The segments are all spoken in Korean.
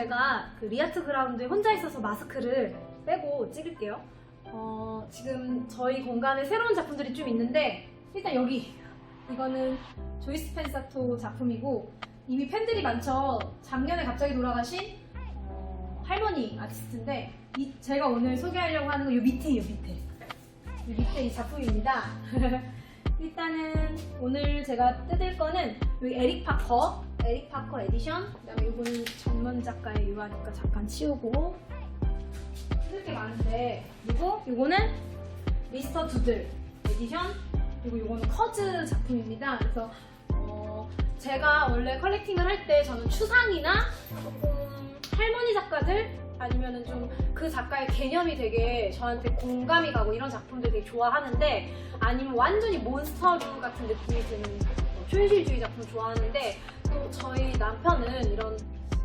제가 그 리아트 그라운드에 혼자 있어서 마스크를 빼고 찍을게요. 어, 지금 저희 공간에 새로운 작품들이 좀 있는데 일단 여기 이거는 조이스 펜사토 작품이고 이미 팬들이 많죠. 작년에 갑자기 돌아가신 어, 할머니 아티스트인데 이, 제가 오늘 소개하려고 하는 건 이 밑에요 밑에 이 밑에 이 작품입니다. 일단은 오늘 제가 뜯을 거는 여기 에릭 파커 에릭 파커 에디션. 그다음에 이거는 전문 작가의 유아니까 잠깐 치우고. 뜯을 게 많은데 그리고 이거는 미스터 두들 에디션. 그리고 이거는 커즈 작품입니다. 그래서 어, 제가 원래 컬렉팅을 할 때 저는 추상이나 조금 할머니 작가들 아니면은 좀 그 작가의 개념이 되게 저한테 공감이 가고 이런 작품들 되게 좋아하는데 아니면 완전히 몬스터류 같은 느낌이 드는 어, 초현실주의 작품 좋아하는데 또 저희 남편은 이런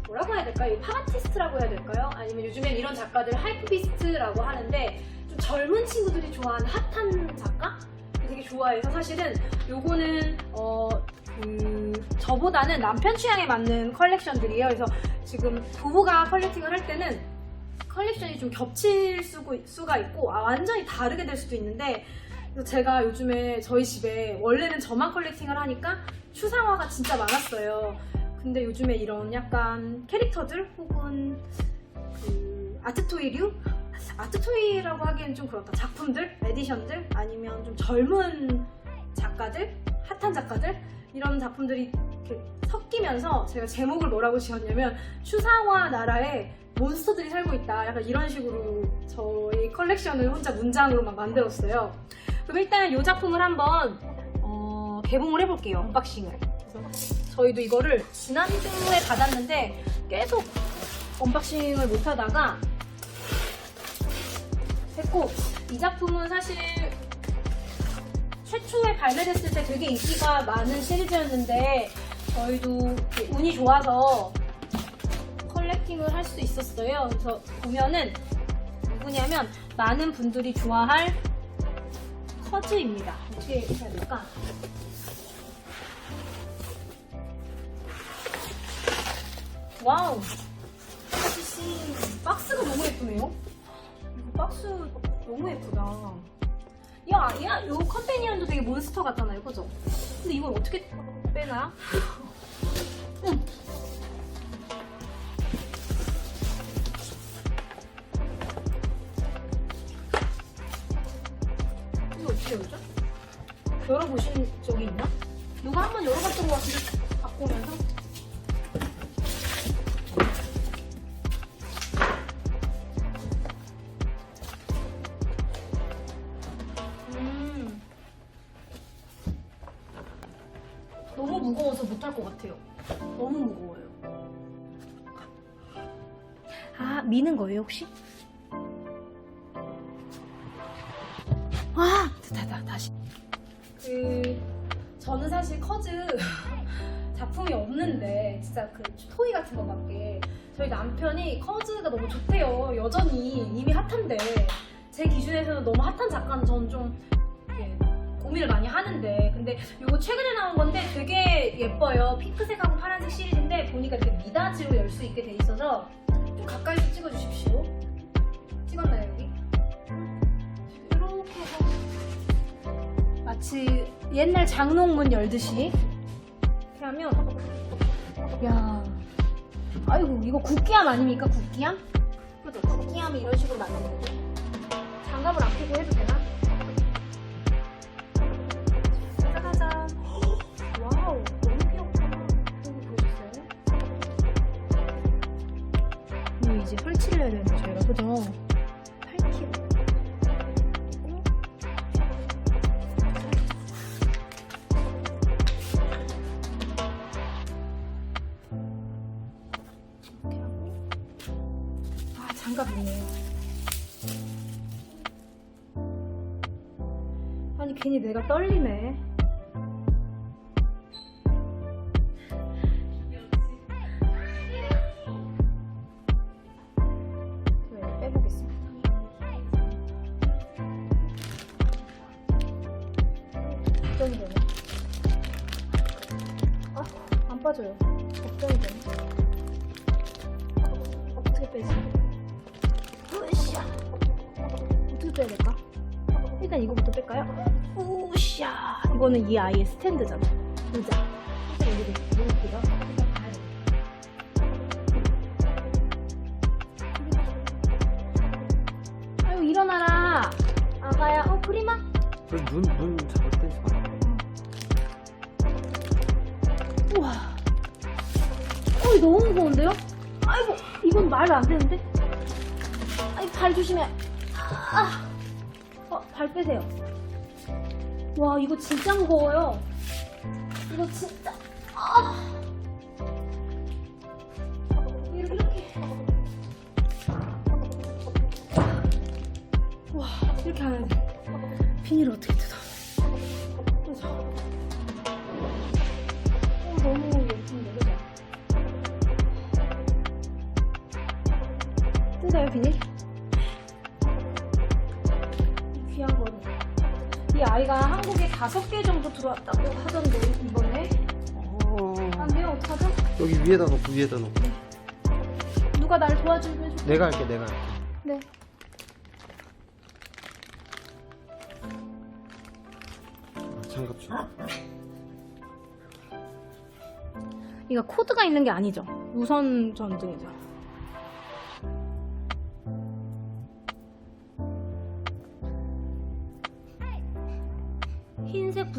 뭐라고 해야 될까요? 이 파라티스트라고 해야 될까요? 아니면 요즘엔 이런 작가들 하이프비스트라고 하는데 좀 젊은 친구들이 좋아하는 핫한 작가? 되게 좋아해서 사실은 요거는 어, 그 저보다는 남편 취향에 맞는 컬렉션들이에요. 그래서 지금 부부가 컬렉팅을 할 때는 컬렉션이 좀 겹칠 수가 있고 아, 완전히 다르게 될 수도 있는데 그래서 제가 요즘에 저희 집에 원래는 저만 컬렉팅을 하니까 추상화가 진짜 많았어요. 근데 요즘에 이런 약간 캐릭터들 혹은 그 아트토이류 아트토이라고 하기엔 좀 그렇다. 작품들, 에디션들 아니면 좀 젊은 작가들, 핫한 작가들 이런 작품들이 이렇게 섞이면서 제가 제목을 뭐라고 지었냐면 추상화 나라에 몬스터들이 살고 있다. 약간 이런 식으로 저희 컬렉션을 혼자 문장으로 막 만들었어요. 그럼 일단 이 작품을 한번 어, 개봉을 해볼게요. 언박싱을. 그래서 저희도 이거를 지난주에 받았는데 계속 언박싱을 못 하다가 했고 이 작품은 사실 최초에 발매됐을 때 되게 인기가 많은 시리즈였는데 저희도 운이 좋아서 컬렉팅을 할 수 있었어요. 그래서 보면은 누구냐면 많은 분들이 좋아할 커즈입니다. 어떻게 해야 될까? 와우! 커즈씨 박스가 너무 예쁘네요. 이거 박스 너무 예쁘다. 야, 야, 요 컴패니언도 되게 몬스터 같잖아요, 그죠? 근데 이걸 어떻게 빼나? 응. 열죠? 열어보신 적이 있나? 누가 한 번 열어봤던 것 같은데, 바꾸면서? 음. 너무 무거워서 못할 것 같아요. 너무 무거워요. 아, 미는 거예요, 혹시? 아, 됐다, 다시. 그, 저는 사실 커즈 작품이 없는데, 진짜 그 토이 같은 거밖에. 저희 남편이 커즈가 너무 좋대요. 여전히 이미 핫한데. 제 기준에서는 너무 핫한 작가는 저는 좀 이렇게 고민을 많이 하는데 근데 이거 최근에 나온 건데 되게 예뻐요 핑크색하고 파란색 시리즈인데 보니까 이렇게 미닫이로 열 수 있게 돼 있어서 좀 가까이서 찍어주십시오 찍었나요 마치 옛날 장롱문 열듯이 하면 야 아이고 이거 국기함 아닙니까 국기함? 그죠 국기함이 이런 식으로 만드는 거죠 장갑을 안 끼고 해도 되나? 장갑 있네요. 아니 괜히 내가 떨리네. 걱정이 되네. 아, 안 빠져요. 걱정이 되네. 빼지. 빼야 될까? 일단 이거부터 뺄까요? 으쌰. 이거는 이 아이의 스탠드잖아. 돼. 아유 일어나라. 아가야. 어 프리마? 눈눈 잡을 때 봐. 우와. 어, 너무 무거운데요? 아이고, 이건 말도 안 되는데? 아이, 발 조심해. 아, 어, 발 빼세요. 와, 이거 진짜 무거워요. 이거 진짜, 아. 이렇게. 와, 이렇게 하는데. 비닐을 어떻게 뜯어? 어? 뜯어요, 비닐? 이 아이가 한국에 다섯 개 정도 들어왔다고 하던데, 이번에. 안 돼요, 어떡하죠? 여기 위에다 놓고 위에다 놓고. 누가 날 도와주면 좋 내가 할게 내가 할게. 네. 아, 장갑 줘. 이거 코드가 있는 게 아니죠. 무선 전등이죠.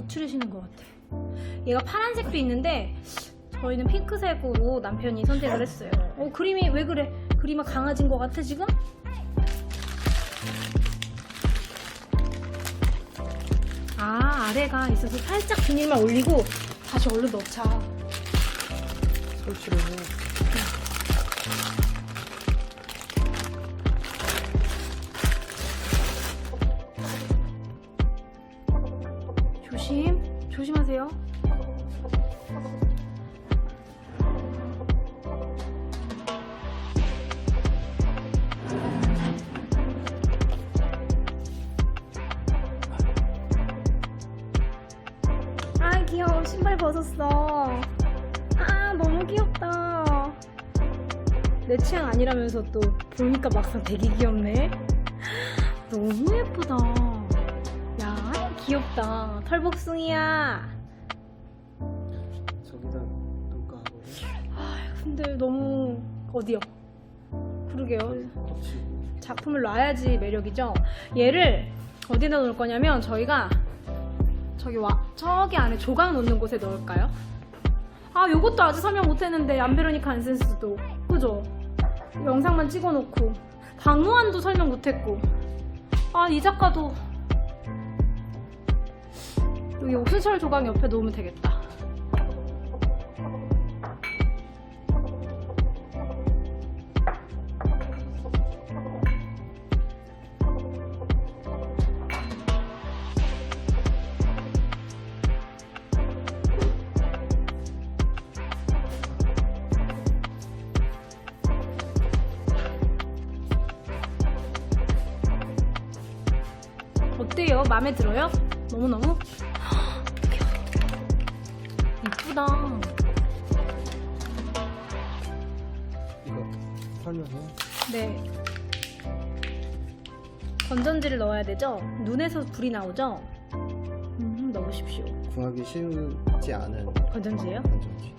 부츠르시는 것 같아. 얘가 파란색도 있는데 저희는 핑크색으로 남편이 선택을 했어요. 어 그림이 왜 그래? 그림이 강아지인 것 같아 지금? 아 아래가 있어서 살짝 비닐만 올리고 다시 얼른 넣자. 설치를 해. 조심, 조심하세요. 아, 귀여워. 신발 벗었어. 아, 너무 귀엽다. 내 취향 아니라면서 또 보니까 막상 되게 귀엽네. 너무 예쁘다. 야, 귀엽다. 털복숭이야. 저기다 놓을까 하고. 근데 너무 어디요? 그러게요. 덮치고. 작품을 놔야지 매력이죠. 얘를 어디다 놓을 거냐면 저희가 저기 와 저기 안에 조각 놓는 곳에 넣을까요? 아, 요것도 아직 설명 못했는데 안베로니카 안센스도 그죠? 영상만 찍어놓고 박노한도 설명 못했고 아, 이 작가도 여기 옥수철 조각 옆에 놓으면 되겠다. 어때요? 마음에 들어요? 너무너무? 이쁘다. 이거 설명해. 네. 건전지를 넣어야 되죠? 눈에서 불이 나오죠? 음, 넣으십시오. 구하기 쉽지 않은 건전지예요? 건전지.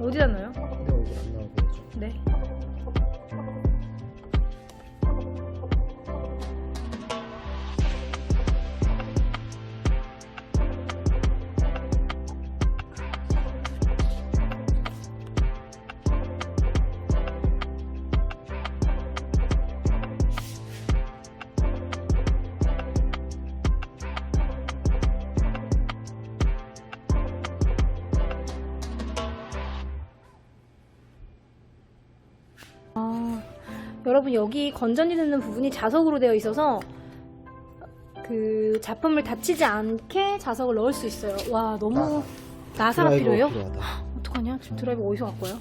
어디다 넣어요? 내 얼굴 안 나오게 해줘. 네. 여러분 여기 건전지 넣는 부분이 자석으로 되어 있어서 그 작품을 다치지 않게 자석을 넣을 수 있어요. 와 너무 나사가 필요해요? 어떡하냐? 지금 드라이버 어디서 갖고요?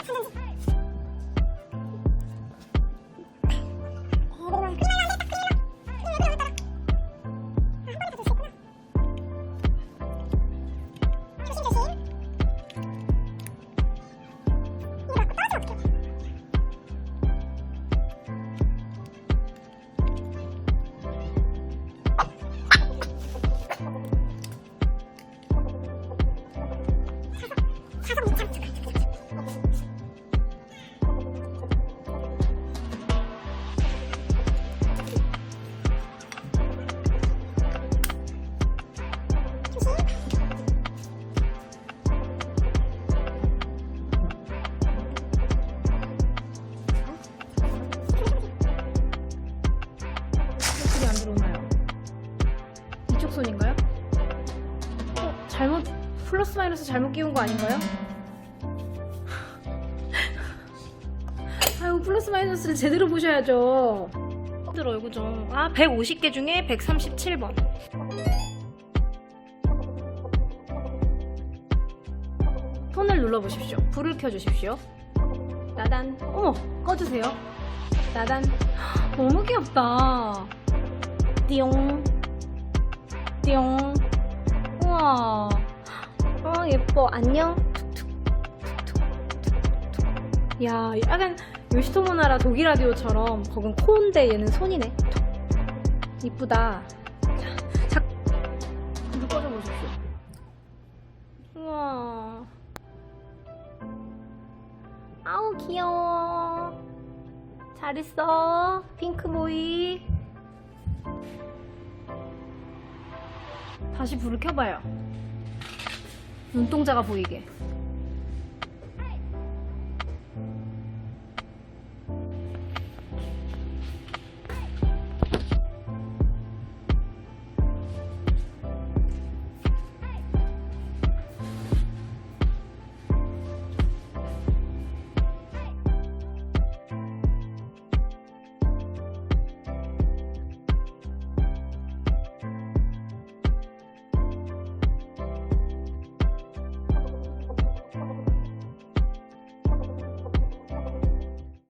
Hello. 이쪽 손인가요? 어, 잘못 플러스 마이너스 잘못 끼운 거 아닌가요? 아유 플러스 마이너스를 제대로 보셔야죠. 들어요, 그죠? 아 150개 중에 137번. 폰을 눌러보십시오. 불을 켜주십시오. 나단. 어머, 꺼주세요. 나단. 너무 귀엽다. 띠용. 띠용. 우와. 어, 예뻐. 안녕. 툭툭. 툭툭. 야, 약간 요시토모 나라 독일 라디오처럼 거긴 코인데 얘는 손이네. 툭. 이쁘다. 자, 자. 불 꺼져보십시오. 우와. 아우, 귀여워. 잘했어. 핑크보이. 다시 불을 켜봐요. 눈동자가 보이게.